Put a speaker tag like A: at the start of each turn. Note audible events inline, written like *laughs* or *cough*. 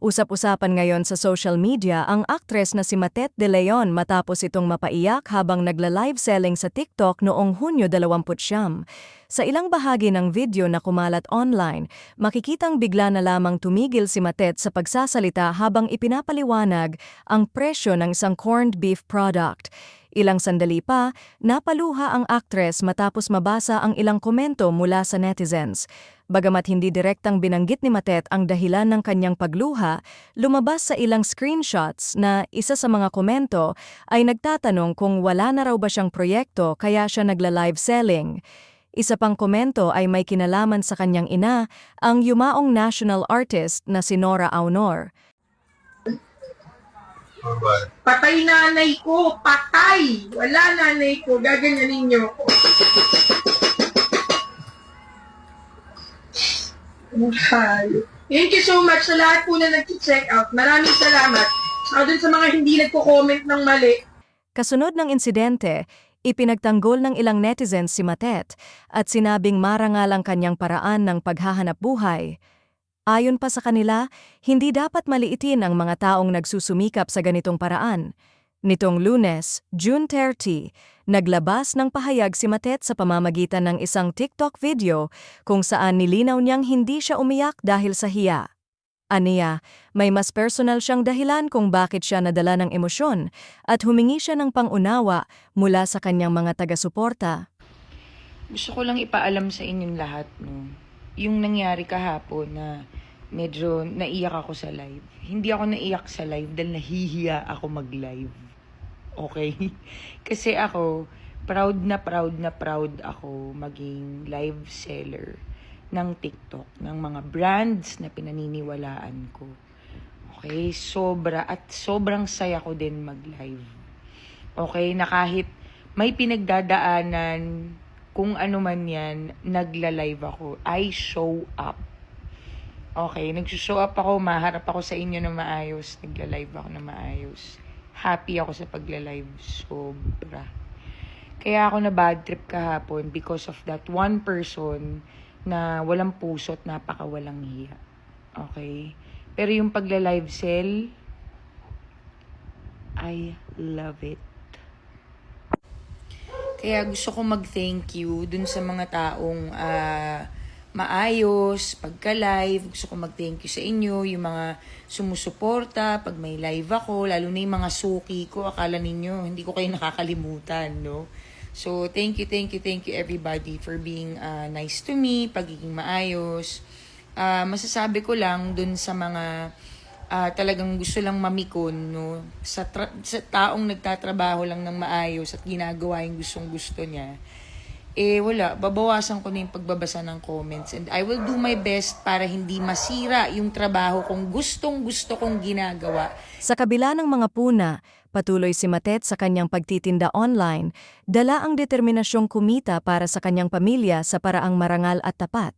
A: Usap-usapan ngayon sa social media ang aktres na si Matet de Leon matapos itong mapaiyak habang nagla-live selling sa TikTok noong Hunyo 20. Sa ilang bahagi ng video na kumalat online, makikitang bigla na lamang tumigil si Matet sa pagsasalita habang ipinapaliwanag ang presyo ng isang corned beef product. Ilang sandali pa, napaluha ang aktres matapos mabasa ang ilang komento mula sa netizens. Bagamat hindi direktang binanggit ni Matet ang dahilan ng kanyang pagluha, lumabas sa ilang screenshots na isa sa mga komento ay nagtatanong kung wala na raw ba siyang proyekto kaya siya nagla-live selling. Isa pang komento ay may kinalaman sa kanyang ina, ang yumaong national artist na si Nora Aunor.
B: Bye.
C: Patay nanay ko! Patay! Wala nanay ko. Gaganyanin niyo ako. Mahal. Thank you so much sa lahat po na nag-check out. Maraming salamat. Dun sa mga hindi nagko-comment ng mali.
A: Kasunod ng insidente, ipinagtanggol ng ilang netizens si Matet at sinabing marangal ang kanyang paraan ng paghahanap buhay. Ayon pa sa kanila, hindi dapat maliitin ang mga taong nagsusumikap sa ganitong paraan. Nitong lunes, June 30, naglabas ng pahayag si Matet sa pamamagitan ng isang TikTok video kung saan nilinaw niyang hindi siya umiyak dahil sa hiya. Aniya, may mas personal siyang dahilan kung bakit siya nadala ng emosyon at humingi siya ng pangunawa mula sa kanyang mga taga-suporta.
D: Gusto ko lang ipaalam sa inyong lahat, no? Yung nangyari kahapon na medyo naiyak ako sa live. Hindi ako naiyak sa live dahil nahihiya ako mag-live. Okay? *laughs* Kasi ako, proud na proud na proud ako maging live seller ng TikTok, ng mga brands na pinaniniwalaan ko. Okay? Sobra, at sobrang saya ko din mag-live. Okay? Na kahit may pinagdadaanan, kung ano man yan, nagla-live ako. I show up. Okay, nagsushow up ako, maharap ako sa inyo na maayos, nagla-live ako na maayos. Happy ako sa pagla-live, sobra. Kaya ako na bad trip kahapon because of that one person na walang puso at napakawalang hiya. Okay? Pero yung pagla-live sell, I love it. Kaya gusto ko mag-thank you dun sa mga taong ah, maayos, pagka-live. Gusto ko mag-thank you sa inyo, yung mga sumusuporta pag may live ako, lalo na yung mga suki ko. Akala ninyo, hindi ko kayo nakakalimutan, no? So, thank you, thank you, thank you everybody for being ah, nice to me, pagiging maayos. Ah, masasabi ko lang dun sa mga ah, talagang gusto lang mamikon no? Sa tra- sa taong nagtatrabaho lang ng maayos at ginagawa yung gustong gusto niya eh wala. Babawasan ko na yung pagbabasa ng comments. And I will do my best para hindi masira yung trabaho kung gustong gusto kong ginagawa.
A: Sa kabila ng mga puna, patuloy si Matet sa kanyang pagtitinda online, dala ang determinasyong kumita para sa kanyang pamilya sa paraang marangal at tapat.